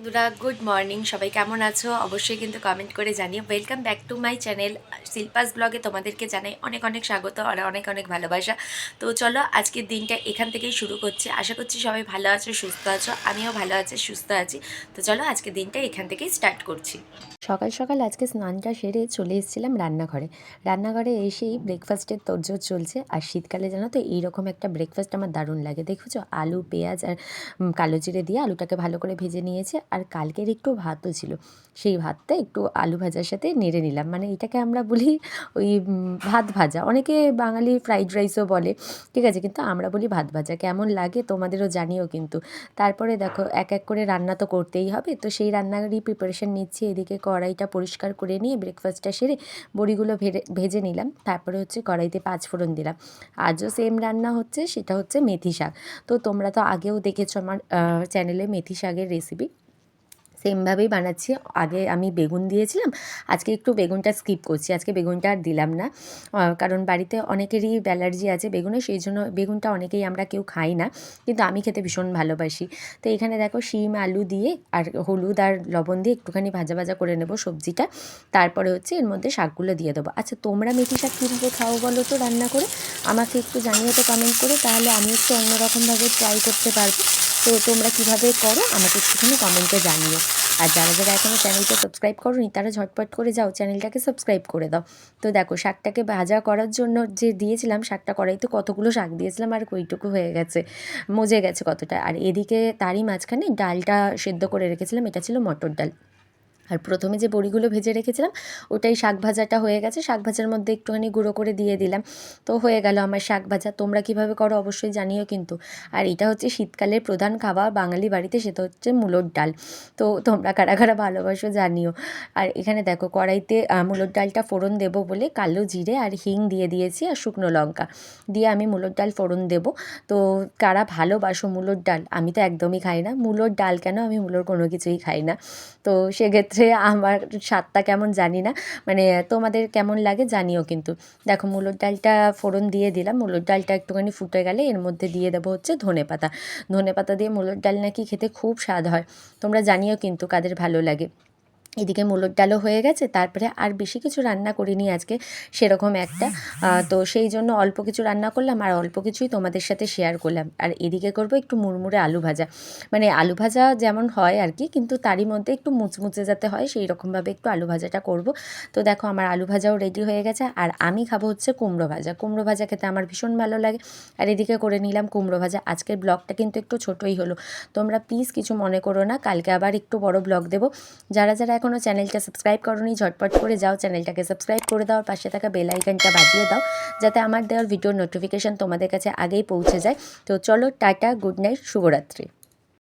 বন্ধুরা good morning সবাই কেমন আছো? অবশ্যই কিন্তু কমেন্ট করে জানিও। Welcome back to my channel Shilpa's ব্লগে তোমাদেরকে জানাই অনেক অনেক স্বাগত, আর অনেক অনেক ভালোবাসা। তো চলো, আজকের দিনটা এখান থেকেই শুরু করছি। আশা করছি সবাই ভালো আছো, সুস্থ আছো, আমিও ভালো আছি, সুস্থ আছি। তো চলো, আজকের দিনটা এখান থেকেই স্টার্ট করছি। সকাল সকাল আজকে স্নানটা সেরে চলে এসেছিলাম রান্নাঘরে। রান্নাঘরে এসেই ব্রেকফাস্টের তোড়জোড় চলছে, আর শীতকালে জানো তো, এইরকম একটা ব্রেকফাস্ট আমার দারুণ লাগে। দেখেছ? আলু, পেঁয়াজ আর কালো জিরে দিয়ে আলুটাকে ভালো করে ভেজে নিয়েছে। আর কালকের একটু ভাতও ছিল। সেই ভাতটা একটু আলু ভাজার সাথে নেড়ে নিলাম। মানে এটাকে আমরা বলি ওই ভাত ভাজা। অনেকে বাঙালি ফ্রাইড রাইসও বলে। ঠিক আছে, কিন্তু আমরা বলি ভাত ভাজা। কেমন লাগে তোমাদেরও জানিও কিন্তু। তারপরে দেখো, এক এক করে রান্না তো করতেই হবে। তো সেই রান্নারই প্রিপারেশন নিচ্ছি। এদিকে কড়াইটা পরিষ্কার করে নিয়ে ব্রেকফাস্টটা সেরে বড়িগুলো ভেজে ভেজে নিলাম। তারপরে হচ্ছে কড়াইতে পাঁচ ফোড়ন দিলাম। আজও সেম রান্না হচ্ছে, সেটা হচ্ছে মেথি শাক। তো তোমরা তো আগেও দেখেছ আমার চ্যানেলে মেথি শাকের রেসিপি সেমভাবেই বানাচ্ছি। আগে আমি বেগুন দিয়েছিলাম, আজকে একটু বেগুনটা স্কিপ করছি। আজকে বেগুনটা আর দিলাম না। কারণ বাড়িতে অনেকেরই অ্যালার্জি আছে বেগুনে, সেই জন্য বেগুনটা অনেকেই আমরা কেউ খাই না, কিন্তু আমি খেতে ভীষণ ভালোবাসি। তো এখানে দেখো শিম, আলু দিয়ে আর হলুদ আর লবণ দিয়ে একটুখানি ভাজা ভাজা করে নেব সবজিটা। তারপরে হচ্ছে এর মধ্যে শাকগুলো দিয়ে দেবো। আচ্ছা তোমরা মেথি শাক কীভাবে খাও বলো তো রান্না করে? আমাকে একটু জানিয়ে তো কমেন্ট করে, তাহলে আমি একটু অন্যরকমভাবে ট্রাই করতে পারব। তো তোমরা কীভাবে করো আমাকে একটুখানি কমেন্টে জানিও। আর যারা যারা এখনও চ্যানেলটা সাবস্ক্রাইব করোনি, তারা ঝটপট করে যাও চ্যানেলটাকে সাবস্ক্রাইব করে দাও। তো দেখো, শাকটাকে ভাজা করার জন্য যে দিয়েছিলাম, শাকটা করাইতে কতগুলো শাক দিয়েছিলাম, আর কইটুকু হয়ে গেছে, মজে গেছে কতটা। আর এদিকে তারই মাঝখানে ডালটা সেদ্ধ করে রেখেছিলাম, এটা ছিল মটর ডাল। আর প্রথমে যে বড়িগুলো ভেজে রেখেছিলাম, ওটাই শাক ভাজাটা হয়ে গেছে। শাক ভাজার মধ্যে একটুখানি গুঁড়ো করে দিয়ে দিলাম। তো হয়ে গেল আমার শাক ভাজা। তোমরা কীভাবে করো অবশ্যই জানিও কিন্তু। আর এটা হচ্ছে শীতকালের প্রধান খাবার বাঙালি বাড়িতে, সেটা হচ্ছে মূলোর ডাল। তো তোমরা কারা কারা ভালোবাসো জানিও। আর এখানে দেখো, কড়াইতে মূলোর ডালটা ফোড়ন দেবো বলে কালো জিরে আর হিং দিয়ে দিয়েছি আর শুকনো লঙ্কা। দিয়ে আমি মূলোর ডাল ফোড়ন দেবো। তো কারা ভালোবাসো মূলোর ডাল, আমি তো একদমই খাই না। মূলোর ডাল কেন আমি মূলোর কোনো কিছুই খাই না। তো সেক্ষেত্রে আমার স্বাদটা কেমন জানি না। মানে তোমাদের কেমন লাগে জানিও কিন্তু। দেখো মুলোর ডালটা ফোড়ন দিয়ে দিলাম। মুলোর ডালটা একটুখানি ফুটে গেলে এর মধ্যে দিয়ে দেবো হচ্ছে ধনে পাতা। ধনে পাতা দিয়ে মুলোর ডাল নাকি খেতে খুব স্বাদ হয়। তোমরা জানিও কিন্তু কাদের ভালো লাগে। এদিকে মুলোর ডালও হয়ে গেছে, তারপরে আর বেশি কিছু রান্না করিনি আজকে, সেরকম একটা। তো সেই জন্য অল্প কিছু রান্না করলাম আর অল্প কিছুই তোমাদের সাথে শেয়ার করলাম। আর এদিকে করব একটু মুড়মুড়ে আলু ভাজা। মানে আলু ভাজা যেমন হয় আর কি, কিন্তু তারই মধ্যে একটু মুচমুচে যাতে হয়, সেই রকমভাবে একটু আলু ভাজাটা করব। তো দেখো আমার আলু ভাজাও রেডি হয়ে গেছে, আর আমি খাব হচ্ছে কুমড়ো ভাজা। কুমড়ো ভাজা খেতে আমার ভীষণ ভালো লাগে। আর এদিকে করে নিলাম কুমড়ো ভাজা। আজকের ব্লগটা কিন্তু একটু ছোটোই হলো। তোমরা প্লিজ কিছু মনে করো না, কালকে আবার একটু বড় ব্লগ দেবো। যারা যারা এখনও চ্যানেলটা সাবস্ক্রাইব করোনি, ঝটপট করে যাও চ্যানেলটাকে সাবস্ক্রাইব করে দাও পাশে থাকা বেল আইকনটা বাজিয়ে দাও, যাতে আমার দেওয়ার ভিডিওর নোটিফিকেশান তোমাদের কাছে আগেই পৌঁছে যায়। তো চলো টাটা গুড নাইট শুভরাত্রি।